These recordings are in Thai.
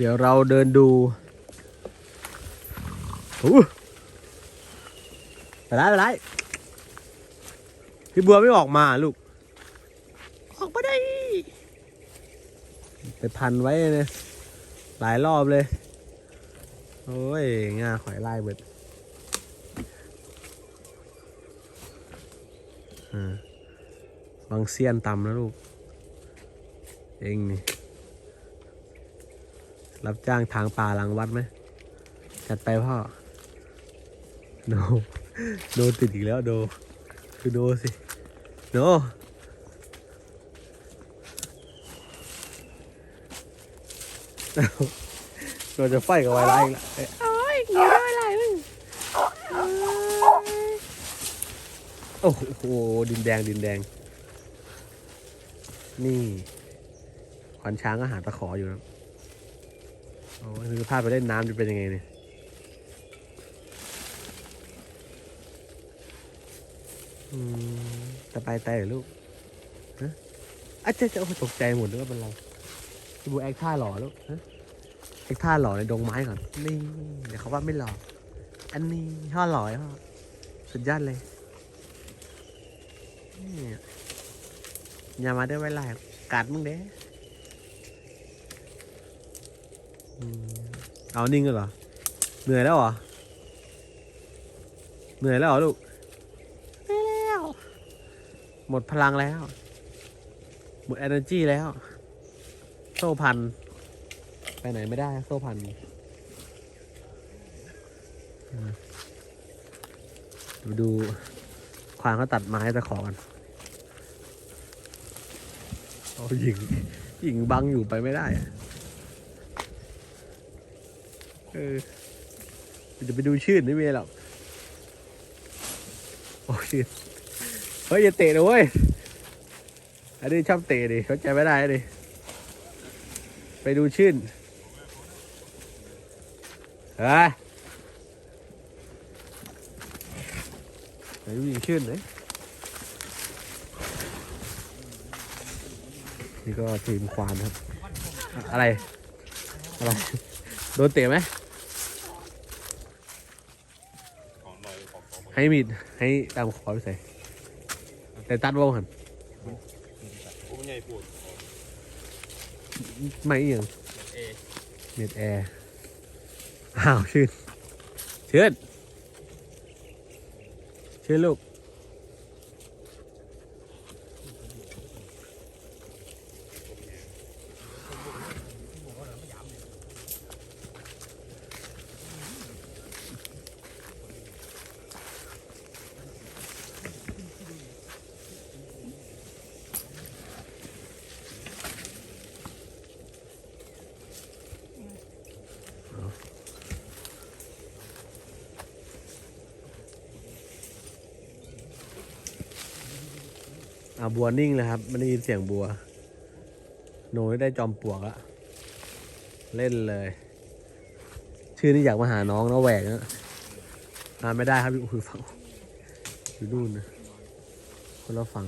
เดี๋ยวเราเดินดูโอ้ไปไรไปไรพี่บัวไม่ออกมาลูก ออกมาได้ ไปพันไว้เลยหลายรอบเลย โอ้ยงาข่อยไล่เบิดอ่าบางเซียนต่ำนะลูก เองนี่ รับจ้างทางป่าหลังวัดไหมจัดไปพ่อโนโนติดอีกแล้วโดคือโดสิโนเราจะไฟกับไวไลอีกแล้วเอ้ยโอ้ยอยู่ด้วยอะไรมึงโอ้โห ดินแดงดินแดง นี่ขวัญช้างก็หาตะขออยู่ครับ โอ้ยคือพาไปเล่นน้ำจะเป็นยังไงเนี่ยอืมสบายใจเหรอลูกฮะอาจจะจะตกใจหมดเลยว่าเป็นเราพี่บูแอคท่าหล่อลูกฮะแอคท่าหล่อในดงไม้ก่อนนี่เดี๋ยวเขาว่าไม่หล่ออันนี้ท่อหล่อไอ้พ่อสุดยอดเลยนี่อย่ามาได้ไว้ไล่กัดมึงเด้อืม เอานิ่งกันเหรอ เหนื่อยแล้วเหรอ เหนื่อยแล้วเหรอลูกเหนื่อยแล้วหมดพลังแล้ว หมด energy แล้ว โซ่พัน ไปไหนไม่ได้โซ่พันดูดูควานเขาตัดไม้ตะขอกันโอ้หญิงหญิงบังอยู่ไปไม่ได้ อะเออจะไปดูชื่นไม่มีหรอกโอ้ชื่นเฮ้ยอย่าเตะนะเว้ยอันนี้ชอบเตะดิเข้าใจไม่ได้ดิไปดูชื่นเฮ้ยไปดูหญิงชื่นเลยนี่ก็ทีมควานครับ อะไร อะไร โดนเตะไหม ให้มีดให้ตามขอไปใส่แต่ตัดว่าวหันโอ้ใหญ่ปวดไม่เอียงเอเน็ตแอร์อ้าวชื่นชื่นชื่นลูก อ่าบัวนิ่งเลยครับ ไม่ได้ยินเสียงบัว โนได้จอมปลวกละเล่นเลย ชื่อนี่อยากมาหาน้องนะแหวกนะมาไม่ได้ครับอยู่คือฝั่งอยู่นู่นนะคนละฝั่ง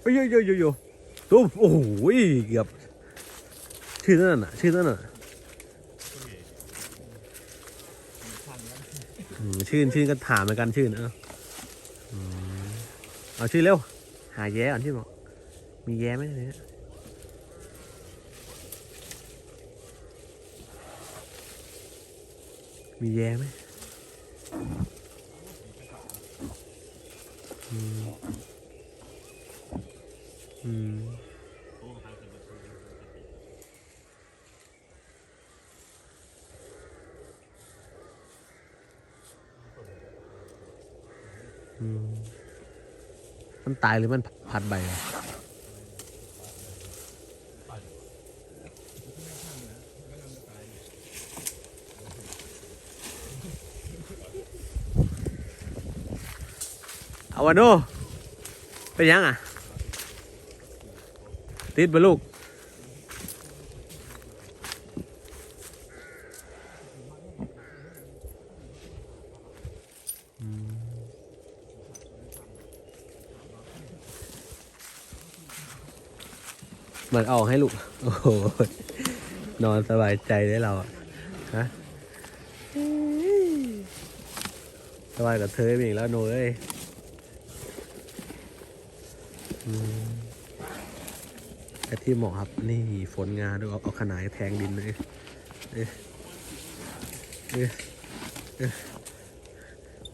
เฮ้ยโยโยโยโยตัวโอ้โหเกือบชื่อนั่นน่ะ ชื่อนั่นน่ะชื่นชื่นก็ถามเหมือนกันชื่นเออ เอาชื่อเร็ว หาแย้ก่อนที่บอกมีแย้ไหมเนี่ยมีแย้ไหมอืมอืมอืม มันตายหรือมันผัดใบเอาวะโนเป็นยังอะ ติดปลูก มันออกให้ลูก โอ้โห นอนสบายใจได้เราอะฮะสบายกับเธออีกแล้วโนเอ้ยไอ้ที่เหมาะครับ นี่ฝนงาด้วยเอาเอาขนายแทงดินเลยเอ๊ะเอ๊ะเอ๊ะ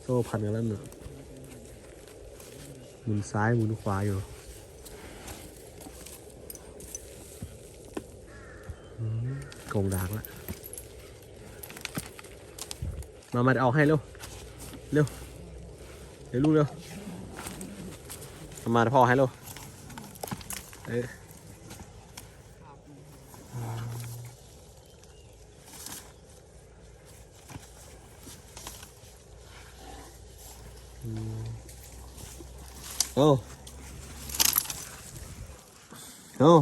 โซ่พันกันแล้วเนอะหมุนซ้ายหมุนขวาอยู่ กงดากแล้วมา มาเอาให้เร็ว เร็วเร็วลูกเร็วมามาพ่อให้เร็ว เอ๊ะอืมโอ้โอ้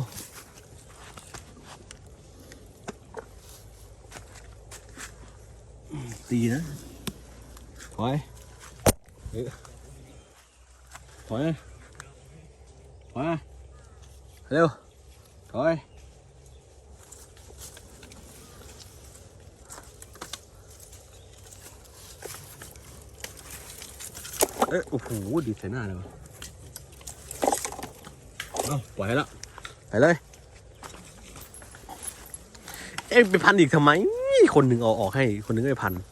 ตีนะถอยเอ้ยถอยนะถอยนะเร็วถอยเอ๊ะโอ้โหดีดใส่หน้าเลยวะเอาปล่อยให้แล้วไปเลย เอ๊ะไปพันอีกทำไม คนหนึ่งเอาออกให้ คนหนึ่งไม่พันฮะโอ้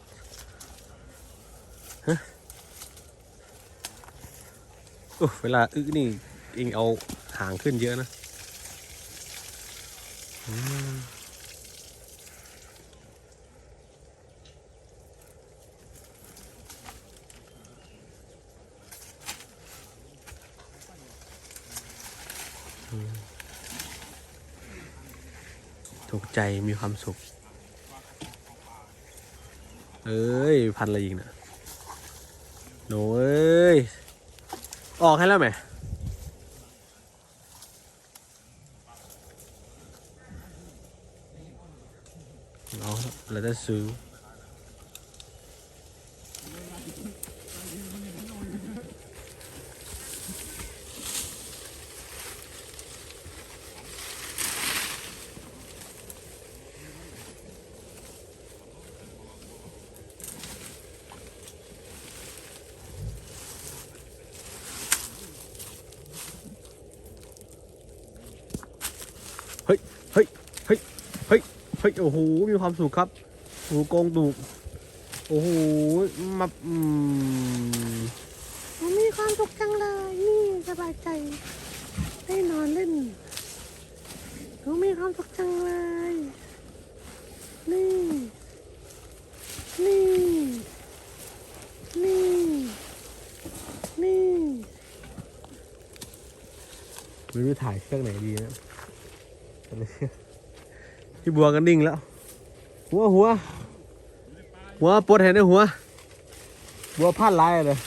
เวลาอึนี่เองเอาหางขึ้นเยอะนะถูกใจมีความสุข เอ้ย พันอะไรอีกเนะ หนเอ้ย ออกให้แล้วไหมเราเราจะซื้อเฮ้ย เฮ้ย เฮ้ย เฮ้ยโอ้โหมีความสุขครับโอ้โหโกงตูกโอ้โหมาอืมผมมีความสุขจังเลยนี่สบายใจ ได้นอนเล่นหนูมีความสุขจังเลย นี่ นี่ นี่ นี่ไม่รู้ถ่ายเครื่องไหนดีนะ พี่บัวกันนิ่งแล้ว หัวหัว หัวปวดเห็นไหมหัว บัวพลาดลายเลย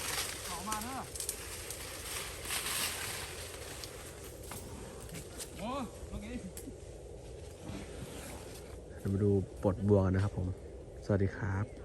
โอ้เมื่อกี้เรามาดูปลดบัวนะครับผม สวัสดีครับ